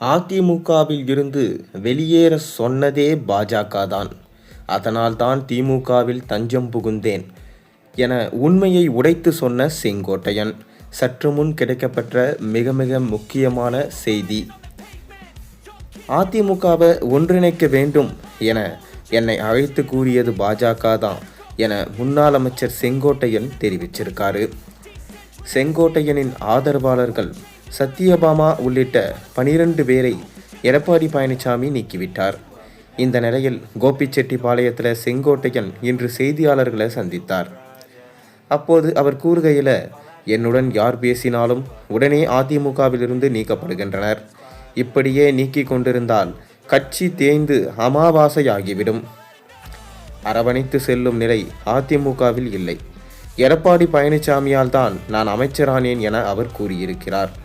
அதிமுகவில் இருந்து வெளியேற சொன்னதே பாஜக தான். அதனால்தான் திமுகவில் தஞ்சம் புகுந்தேன் என உண்மையை உடைத்து சொன்ன செங்கோட்டையன். சற்று முன் கிடைக்கப்பெற்ற மிக மிக முக்கியமான செய்தி. அதிமுகவை ஒன்றிணைக்க வேண்டும் என என்னை அழைத்து கூறியது பாஜக தான் என முன்னாள் அமைச்சர் செங்கோட்டையன் தெரிவிச்சிருக்காரு. செங்கோட்டையனின் ஆதரவாளர்கள் சத்யபாமா உள்ளிட்ட பனிரெண்டு பேரை எடப்பாடி பழனிசாமி நீக்கிவிட்டார். இந்த நிலையில் கோபிச்செட்டிப்பாளையத்தில் செங்கோட்டையன் இன்று செய்தியாளர்களை சந்தித்தார். அப்போது அவர் கூறுகையில் என்னுடன் யார் பேசினாலும் உடனே அதிமுகவிலிருந்து நீக்கப்படுகின்றனர். இப்படியே நீக்கிக் கொண்டிருந்தால் கட்சி தேய்ந்து அமாவாசையாகிவிடும். அரவணைத்து செல்லும் நிலை அதிமுகவில் இல்லை. எடப்பாடி பழனிசாமியால் தான் நான் அமைச்சரானேன் என அவர் கூறியிருக்கிறார்.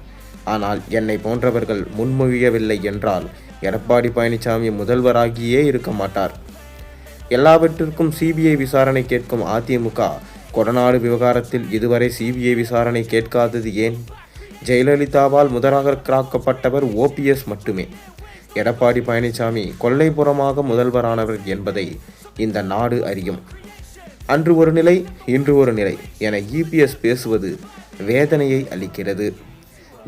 ஆனால் என்னை போன்றவர்கள் முன்மொழியவில்லை என்றால் எடப்பாடி பழனிசாமி முதல்வராகியே இருக்க மாட்டார். எல்லாவற்றிற்கும் சிபிஐ விசாரணை கேட்கும் அதிமுக கொடநாடு விவகாரத்தில் இதுவரை சிபிஐ விசாரணை கேட்காதது ஏன்? ஜெயலலிதாவால் முதலாக்கப்பட்டவர் ஓபிஎஸ் மட்டுமே. எடப்பாடி பழனிசாமி கொல்லைப்புறமாக முதல்வரானவர் என்பதை இந்த நாடு அறியும். அன்று ஒரு நிலை இன்று ஒரு நிலை என இபிஎஸ் பேசுவது வேதனையை அளிக்கிறது.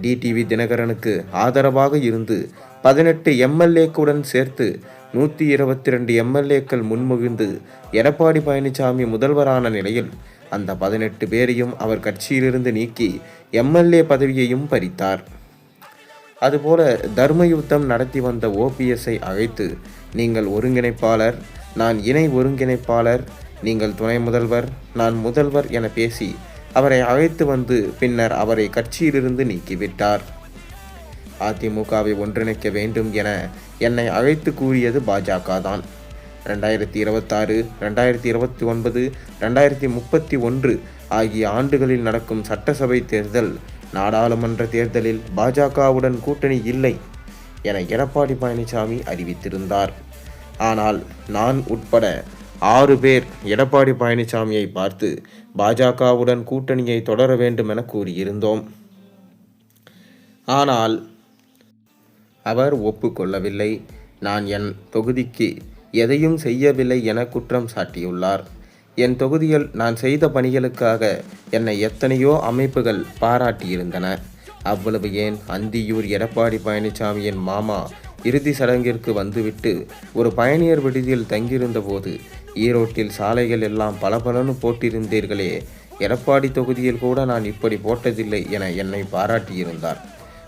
டிடிவி தினகரனுக்கு ஆதரவாக இருந்து பதினெட்டு எம்எல்ஏக்குடன் சேர்த்து நூற்றி இருபத்தி ரெண்டு எம்எல்ஏக்கள் முன்மொழிந்து எடப்பாடி பழனிசாமி முதல்வரான நிலையில் அந்த பதினெட்டு பேரையும் அவர் கட்சியிலிருந்து நீக்கி எம்எல்ஏ பதவியையும் பறித்தார். அதுபோல தர்ம யுத்தம் நடத்தி வந்த ஓபிஎஸ்ஐ அழைத்து நீங்கள் ஒருங்கிணைப்பாளர் நான் இணை ஒருங்கிணைப்பாளர் நீங்கள் துணை முதல்வர் நான் முதல்வர் என பேசி அவரை அழைத்து வந்து பின்னர் அவரை கட்சியிலிருந்து நீக்கிவிட்டார். அதிமுகவை ஒன்றிணைக்க வேண்டும் என என்னை அழைத்து கூறியது பாஜக தான். ரெண்டாயிரத்தி இருபத்தாறு ரெண்டாயிரத்தி இருபத்தி ஒன்பது ரெண்டாயிரத்தி முப்பத்தி ஒன்று ஆகிய ஆண்டுகளில் நடக்கும் சட்டசபை தேர்தல் நாடாளுமன்ற தேர்தலில் பாஜகவுடன் கூட்டணி இல்லை என எடப்பாடி பழனிசாமி அறிவித்திருந்தார். ஆனால் நான் உட்பட ஆறு பேர் எடப்பாடி பழனிசாமியை பார்த்து பாஜகவுடன் கூட்டணியை தொடர வேண்டும் என கூறியிருந்தோம். ஆனால் அவர் ஒப்புக்கொள்ளவில்லை. நான் என் தொகுதிக்கு எதையும் செய்யவில்லை என குற்றம் சாட்டியுள்ளார். என் தொகுதியில் நான் செய்த பணிகளுக்காக என்னை எத்தனையோ அமைப்புகள் பாராட்டியிருந்தன. அவ்வளவு ஏன்? அந்தியூர் எடப்பாடி பழனிசாமியின் மாமா இறுதி சடங்கிற்கு வந்துவிட்டு ஒரு பயணியர் விடுதியில் தங்கியிருந்தபோது ஈரோட்டில் சாலைகள் எல்லாம் பளபளன்னு போட்டிருந்தீர்களே. எடப்பாடி தொகுதியில் கூட நான் இப்படி போட்டதில்லை என என்னை பாராட்டியிருந்தார்.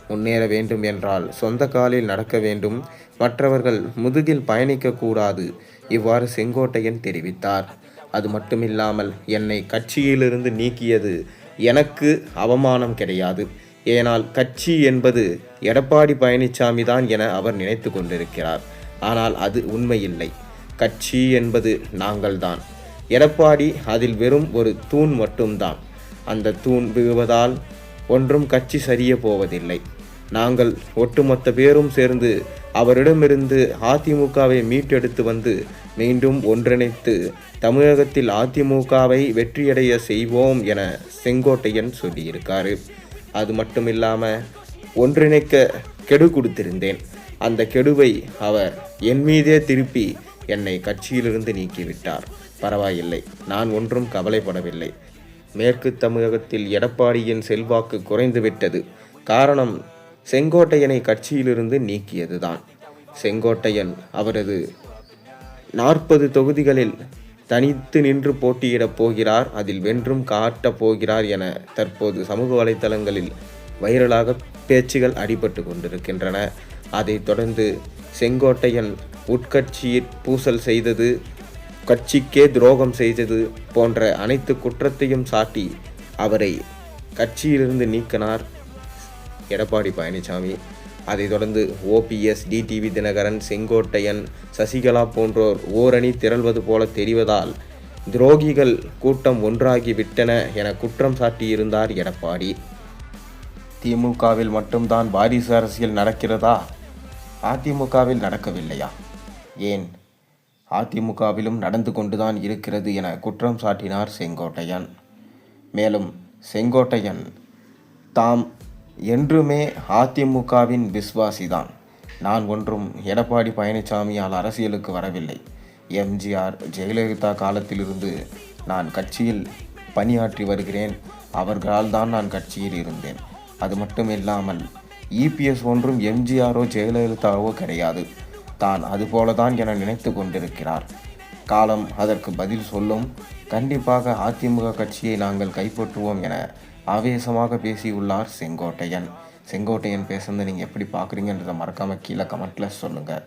முன்னேற வேண்டும் என்றால் சொந்த காலில் நடக்க வேண்டும். மற்றவர்கள் முதுகில் பயணிக்கக்கூடாது இவ்வாறு செங்கோட்டையன் தெரிவித்தார். அது மட்டுமில்லாமல் என்னை கட்சியிலிருந்து நீக்கியது எனக்கு அவமானம் கிடையாது. ஏனால் கட்சி என்பது எடப்பாடி பழனிசாமி தான் என அவர் நினைத்து கொண்டிருக்கிறார். ஆனால் அது உண்மையில்லை. கட்சி என்பது நாங்கள்தான். எடப்பாடி அதில் வெறும் ஒரு தூண் மட்டும்தான். அந்த தூண் விழுவதால் ஒன்றும் கட்சி சரிய போவதில்லை. நாங்கள் ஒட்டுமொத்த பேரும் சேர்ந்து அவரிடமிருந்து அதிமுகவை மீட்டெடுத்து வந்து மீண்டும் ஒன்றிணைத்து தமிழகத்தில் அதிமுகவை வெற்றியடைய செய்வோம் என செங்கோட்டையன் சொல்லியிருக்காரு. அது மட்டும் இல்லாமல் ஒன்றிணைக்க கெடு கொடுத்திருந்தேன். அந்த கெடுவை அவர் என் மீதே திருப்பி என்னை கட்சியிலிருந்து நீக்கிவிட்டார். பரவாயில்லை நான் ஒன்றும் கவலைப்படவில்லை. மேற்கு தமிழகத்தில் எடப்பாடியின் செல்வாக்கு குறைந்துவிட்டது. காரணம் செங்கோட்டையனை கட்சியிலிருந்து நீக்கியதுதான். செங்கோட்டையன் அவரது நாற்பது தொகுதிகளில் தனித்து நின்று போட்டியிடப் போகிறார் அதில் வென்றும் காட்டப் போகிறார் என தற்போது சமூக வலைதளங்களில் வைரலாக பேச்சுகள் அடிபட்டு கொண்டிருக்கின்றன. அதைத் தொடர்ந்து செங்கோட்டையன் உட்கட்சியில் பூசல் செய்தது கட்சிக்கே துரோகம் செய்தது போன்ற அனைத்து குற்றத்தையும் சாட்டி அவரை கட்சியிலிருந்து நீக்கினார் எடப்பாடி பழனிசாமி. அதைத் தொடர்ந்து ஓபிஎஸ் டிடிவி தினகரன் செங்கோட்டையன் சசிகலா போன்றோர் ஓரணி திரள்வது போல தெரிவதால் துரோகிகள் கூட்டம் ஒன்றாகிவிட்டன என குற்றம் சாட்டியிருந்தார் எடப்பாடி. திமுகவில் மட்டும்தான் வாரிசு அரசியல் நடக்கிறதா? அதிமுகவில் நடக்கவில்லையா? ஏன்? அதிமுகவிலும் நடந்து கொண்டுதான் இருக்கிறது என குற்றம் சாட்டினார் செங்கோட்டையன். மேலும் செங்கோட்டையன் தாம் என்றுமே அதிமுகவின் விஸ்வாசிதான் நான் ஒன்றும் எடப்பாடி பழனிசாமியால் அரசியலுக்கு வரவில்லை. எம்ஜிஆர் ஜெயலலிதா காலத்திலிருந்து நான் கட்சியில் பணியாற்றி வருகிறேன். அவர்களால் தான் நான் கட்சியில் இருந்தேன். அது மட்டும் இல்லாமல் இபிஎஸ் ஒன்றும் எம்ஜிஆரோ ஜெயலலிதாவோ கிடையாது. தான் அதுபோல தான் என நினைத்து கொண்டிருக்கிறார். காலம் அதற்கு பதில் சொல்லும். கண்டிப்பாக அதிமுக கட்சியை நாங்கள் கைப்பற்றுவோம் என ஆவேசமாக பேசியுள்ளார் செங்கோட்டையன். செங்கோட்டையன் பேசுனதை நீங்கள் எப்படி பார்க்குறீங்கன்றதை மறக்காமல் கீழே கமெண்ட்டில் சொல்லுங்கள்